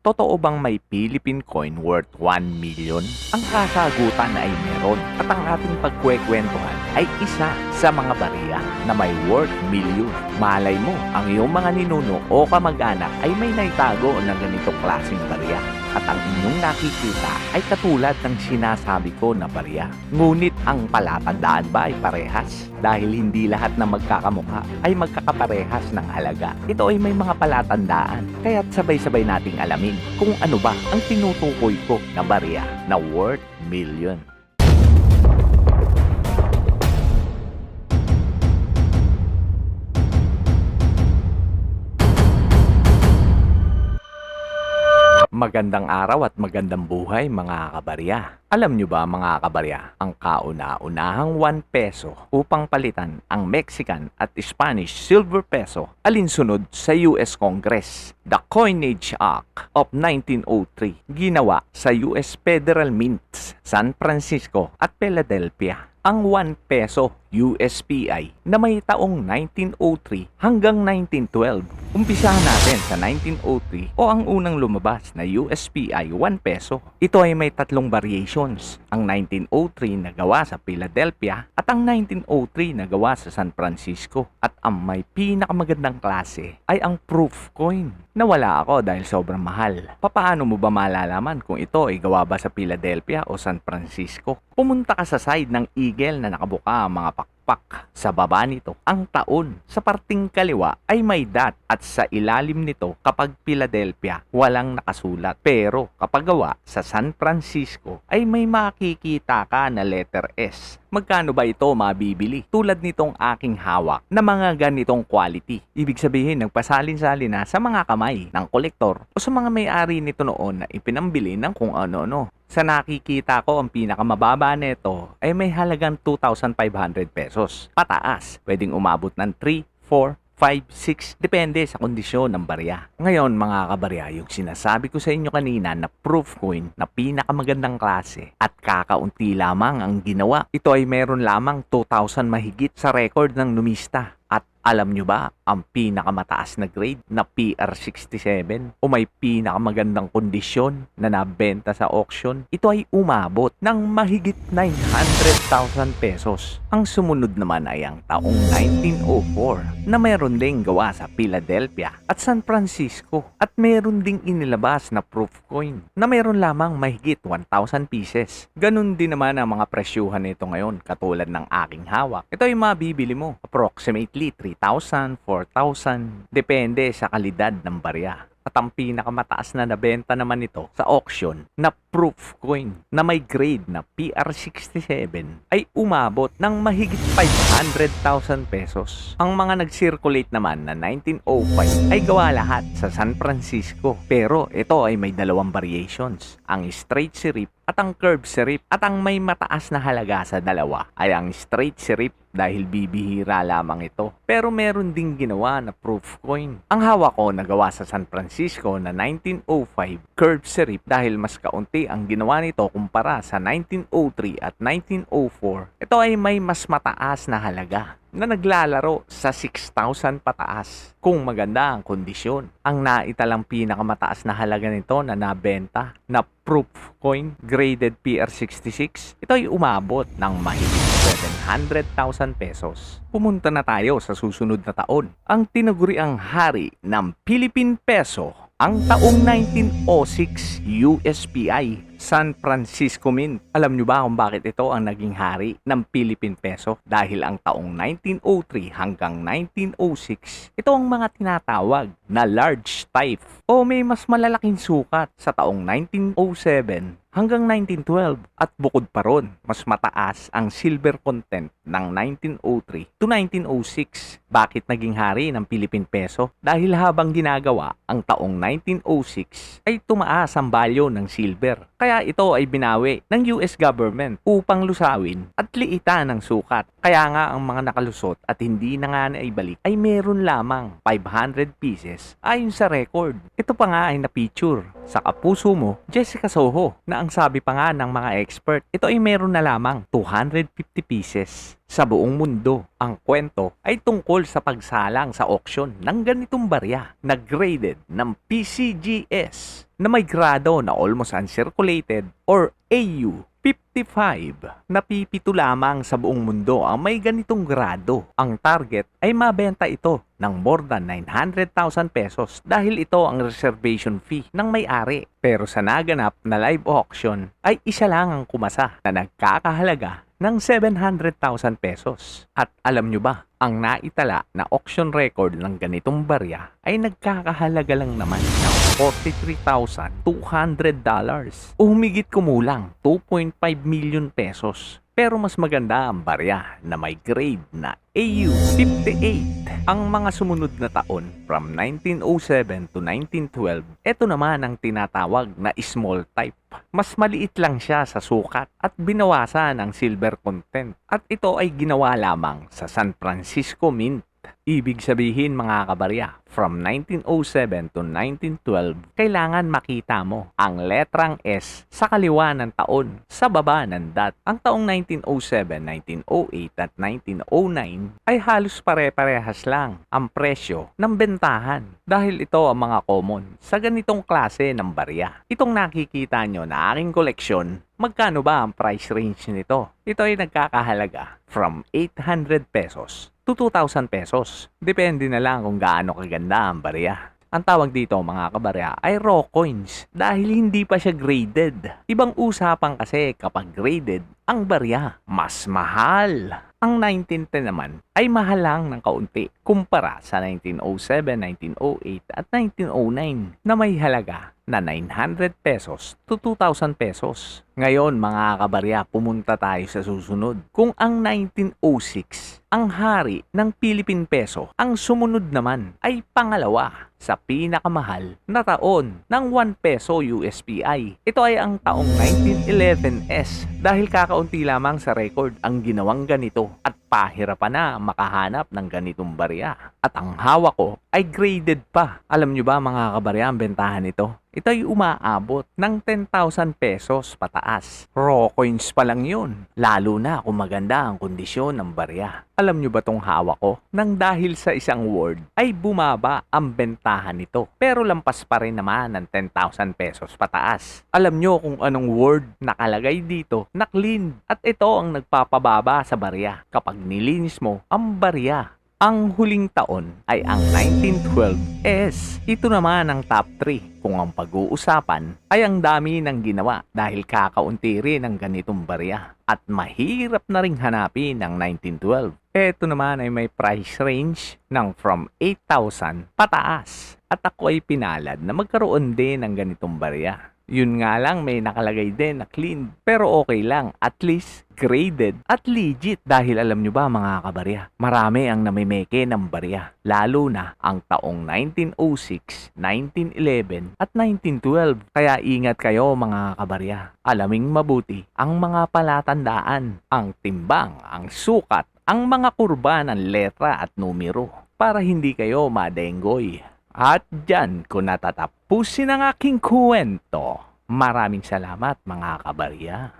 totoo bang may Philippine coin worth 1 million? Ang kasagutan ay meron at ang ating pagkwekwentuhan ay isa sa mga bariya na may worth million. Malay mo, ang iyong mga ninuno o kamag-anak ay may naitago ng ganitong klaseng bariya at ang inyong nakikita ay katulad ng sinasabi ko na barya. Ngunit ang palatandaan ba ay parehas? Dahil hindi lahat na magkakamukha ay magkakaparehas ng halaga. Ito ay may mga palatandaan, kaya't sabay-sabay nating alamin kung ano ba ang tinutukoy ko na barya na worth million. Magandang araw at magandang buhay mga kabarya. Alam nyo ba mga kabarya, ang kauna-unahang 1 peso upang palitan ang Mexican at Spanish silver peso alinsunod sa US Congress. The Coinage Act of 1903 ginawa sa US Federal Mints, San Francisco at Philadelphia. Ang 1 peso USPI na may taong 1903 hanggang 1912. Umpisahan natin sa 1903 o ang unang lumabas na USPI 1 peso. Ito ay may tatlong variations. Ang 1903 na gawa sa Philadelphia at ang 1903 na gawa sa San Francisco. At ang may pinakamagandang klase ay ang proof coin. Nawala ako dahil sobrang mahal. Papaano mo ba malalaman kung ito ay gawa ba sa Philadelphia o San Francisco? Pumunta ka sa side ng eagle na nakabuka ang mga pakpak. Sa baba nito, ang taon. Sa parting kaliwa ay may dot at sa ilalim nito kapag Philadelphia, walang nakasulat. Pero kapag gawa sa San Francisco ay may makikita ka na letter S. Magkano ba ito mabibili? Tulad nitong aking hawak na mga ganitong quality. Ibig sabihin, nagpasalin-salin na sa mga kamay ng kolektor o sa mga may-ari nito noon na ipinambili ng kung ano-ano. Sa nakikita ko, ang pinakamababa nito ay may halagang 2,500 pesos. Pataas, pwedeng umabot ng 3, 4, 5, 6, depende sa kondisyon ng barya. Ngayon mga kabarya, yung sinasabi ko sa inyo kanina na proof coin na pinakamagandang klase at kakaunti lamang ang ginawa. Ito ay meron lamang 2,000 mahigit sa record ng numista. At alam nyo ba ang pinakamataas na grade na PR67 o may pinakamagandang kondisyon na nabenta sa auction? Ito ay umabot ng mahigit 900,000 pesos. Ang sumunod naman ay ang taong 1904 na meron ding gawa sa Philadelphia at San Francisco at meron ding inilabas na proof coin na meron lamang mahigit 1,000 pieces. Ganon din naman ang mga presyuhan nito ngayon katulad ng aking hawak. Ito ay mabibili mo approximately 3,000, 4,000 depende sa kalidad ng barya. At ang pinakamataas na nabenta naman ito sa auction na proof coin na may grade na PR67 ay umabot ng mahigit 500,000 pesos. Ang mga nag-circulate naman na 1905 ay gawa lahat sa San Francisco. Pero ito ay may dalawang variations. Ang straight sirip at ang curve sirip at ang may mataas na halaga sa dalawa ay ang straight sirip dahil bibihira lamang ito. Pero meron ding ginawa na proof coin. Ang hawak ko nagawa sa San Francisco na 1905 curve sirip dahil mas kaunti ang ginawa nito kumpara sa 1903 at 1904. Ito ay may mas mataas na halaga na naglalaro sa 6,000 pataas kung maganda ang kondisyon. Ang naitalang pinakamataas na halaga nito na nabenta na proof coin graded PR66, ito ay umabot ng mahigit 700,000 pesos. Pumunta na tayo sa susunod na taon. Ang tinaguriang hari ng Philippine Peso ang taong 1906 USPI San Francisco Mint. Alam nyo ba kung bakit ito ang naging hari ng Philippine Peso? Dahil ang taong 1903 hanggang 1906, ito ang mga tinatawag na large type o may mas malalaking sukat sa taong 1907 hanggang 1912 at bukod pa ron, mas mataas ang silver content ng 1903 to 1906. Bakit naging hari ng Philippine Peso? Dahil habang ginagawa ang taong 1906 ay tumaas ang value ng silver. Kaya ito ay binawi ng US government upang lusawin at liitan ng sukat Kaya nga ang mga nakalusot at hindi na nga naibalik ay meron lamang 500 pieces ayon sa record. Ito pa nga ay na-feature sa kapuso mo, Jessica Soho, na ang sabi pa nga ng mga expert, ito ay meron na lamang 250 pieces sa buong mundo. Ang kwento ay tungkol sa pagsalang sa auction ng ganitong barya na graded ng PCGS na may grado na almost uncirculated or AU 55 na pipito lamang sa buong mundo ang may ganitong grado. Ang target ay mabenta ito ng more than 900,000 pesos dahil ito ang reservation fee ng may-ari. Pero sa naganap na live auction ay isa lang ang kumasa na nagkakahalaga ng 700,000 pesos. At alam nyo ba, ang naitala na auction record ng ganitong barya ay nagkakahalaga lang naman ng $43,200 o humigit kumulang 2.5 million pesos. Pero mas maganda ang barya na may grade na AU-58. Ang mga sumunod na taon from 1907 to 1912, ito naman ang tinatawag na small type. Mas maliit lang siya sa sukat at binawasan ang silver content. At ito ay ginawa lamang sa San Francisco Mint. Ibig sabihin mga kabarya, from 1907 to 1912, kailangan makita mo ang letrang S sa kaliwa ng taon, sa baba ng dot. Ang taong 1907, 1908 at 1909 ay halos pare-parehas lang ang presyo ng bentahan dahil ito ang mga common sa ganitong klase ng barya. Itong nakikita nyo na aking koleksyon, magkano ba ang price range nito? Ito ay nagkakahalaga from 800 pesos to 2,000 pesos. Depende na lang kung gaano kaganda ang barya. Ang tawag dito mga kabarya ay raw coins dahil hindi pa siya graded. Ibang usapan kasi kapag graded, ang barya mas mahal. Ang 1910 naman ay mahal lang ng kaunti kumpara sa 1907, 1908 at 1909 na may halaga na 900 pesos to 2,000 pesos. Ngayon mga kabarya, pumunta tayo sa susunod. Kung ang 1906, ang hari ng Philippine Peso, ang sumunod naman ay pangalawa sa pinakamahal na taon ng 1 peso USPI. Ito ay ang taong 1911S dahil kakaunti lamang sa record ang ginawang ganito at pahirapan na makahanap ng ganitong barya. At ang hawak ko ay graded pa. Alam nyo ba mga kabarya ang bentahan nito? Ito ay umaabot ng 10,000 pesos pataas. Raw coins pa lang yun. Lalo na kung maganda ang kondisyon ng barya. Alam nyo ba tong hawak ko? Nang dahil sa isang word ay bumaba ang bentahan nito. Pero lampas pa rin naman ng 10,000 pesos pataas. Alam nyo kung anong word nakalagay dito na clean. At ito ang nagpapababa sa barya kapag nilinis mo ang barya. Ang huling taon ay ang 1912S. Ito naman ang top 3 kung ang pag-uusapan ay ang dami ng ginawa dahil kakaunti rin ang ganitong barya at mahirap na ring hanapin ang 1912. Ito naman ay may price range ng from 8,000 pataas at ako ay pinalad na magkaroon din ng ganitong barya. Yun nga lang may nakalagay din na clean. Pero okay lang, at least graded at legit. Dahil alam nyo ba mga kabarya, marami ang namimeke ng barya. Lalo na ang taong 1906, 1911 at 1912. Kaya ingat kayo mga kabarya. Alaming mabuti ang mga palatandaan, ang timbang, ang sukat, ang mga kurba ng letra at numero para hindi kayo madenggoy. At dyan ko natatapusin ang aking kwento. Maraming salamat mga kabarya.